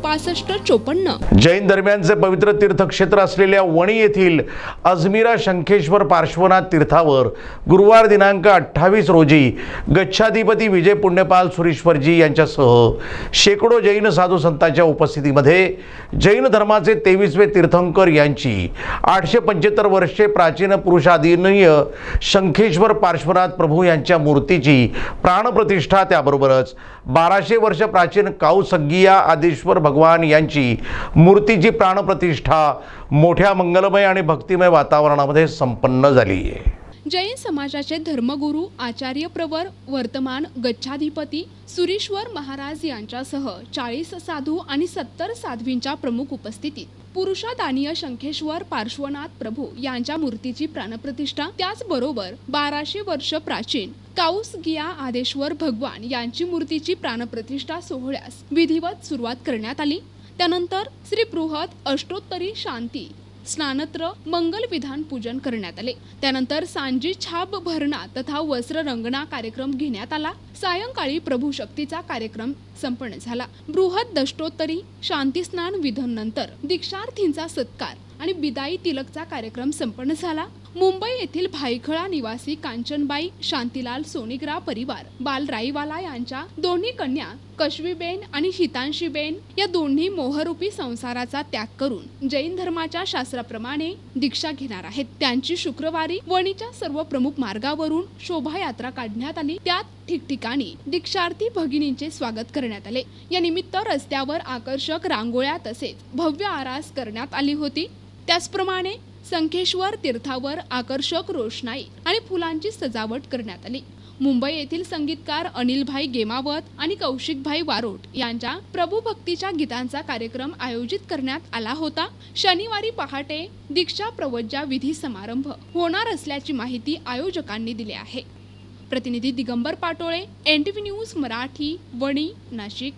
पासष्ट चोपन्न. जैन दरम्यानचे पवित्र तीर्थक्षेत्र असलेल्या वणी येथील अजमिरा शंखेश्वर पार्श्वनाथ तीर्थावर गुरुवार दिनांक अठ्ठावीस रोजी गच्छाधिपती विजय पुण्यपाल सुरेश्वरजी यांच्यासह शेकडो जैन साधू संतांच्या उपस्थितीमध्ये जैन धर्माचे तेवीसवे तीर्थंकर यांची आठशे पंच्याहत्तर वर्षे प्राचीन पुरुषाधीनीय शंखेश्वर पार्श्वनाथ प्रभू यांच्या मूर्तीची प्राणप्रतिष्ठा त्याबरोबरच बाराशे वर्ष प्राचीन काऊसग्गिया आदेश्वर भगवान यांची मूर्तीची प्राणप्रतिष्ठा मोठ्या मंगलमय आणि भक्तिमय वातावरणामध्ये संपन्न झाली आहे जैन समाजाचे धर्मगुरू आचार्य प्रवर वर्तमान गच्छाधिपती सुरेश्वर महाराज यांच्यासह चाळीस साधू आणि सत्तर साध्वींच्या प्रमुख उपस्थितीत. पुरुषादानीय शंखेश्वर पार्श्वनाथ प्रभू यांच्या मूर्तीची प्राणप्रतिष्ठा. त्याचबरोबर बाराशे वर्ष प्राचीन काऊस गिया आदेश्वर भगवान यांची मूर्तीची प्राणप्रतिष्ठा सोहळ्यास विधिवत सुरुवात करण्यात आली. त्यानंतर श्री बृहत अष्टोत्तरी शांती स्नानत्र मंगल विधान पूजन करण्यात आले. त्यानंतर सांजी छाप भरणा तथा वस्त्र रंगणा कार्यक्रम घेण्यात आला. सायंकाळी प्रभू शक्तीचा कार्यक्रम संपन्न झाला. बृहद दष्टोत्तरी शांती स्नान विधन नंतर दीक्षार्थींचा सत्कार आणि बिदाई तिलकचा कार्यक्रम संपन्न झाला. मुंबई येथील भाईखळा निवासी कांचनबाई शांतीलाल सोनिग्रा परिवार बाल राईवाला यांच्या दोन्ही कन्या कशवीबेन आणि हितांशीबेन या दोन्ही मोहरूपी संसाराचा त्याग करून जैन धर्माच्या शास्त्राप्रमाणे दीक्षा घेणार आहेत. त्यांची शुक्रवारी वणीच्या सर्व प्रमुख मार्गावरून शोभायात्रा काढण्यात आली. त्यात ठिकठिकाणी दीक्षार्थी भगिनींचे स्वागत करण्यात आले. या निमित्त रस्त्यावर आकर्षक रांगोळ्या तसेच भव्य आरास करण्यात आली होती. त्याचप्रमाणे संखेश्वर तीर्थावर आकर्षक रोषणाई आणि फुलांची सजावट करण्यात आली. मुंबई येथील संगीतकार अनिलभाई गेमावत आणि कौशिकभाई वारोट यांच्या प्रभुभक्तीच्या गीतांचा कार्यक्रम आयोजित करण्यात आला होता. शनिवारी पहाटे दीक्षा प्रवज्जा विधी समारंभ होणार असल्याची माहिती आयोजकांनी दिली आहे. प्रतिनिधी दिगंबर पाटोळे एन न्यूज मराठी वणी नाशिक.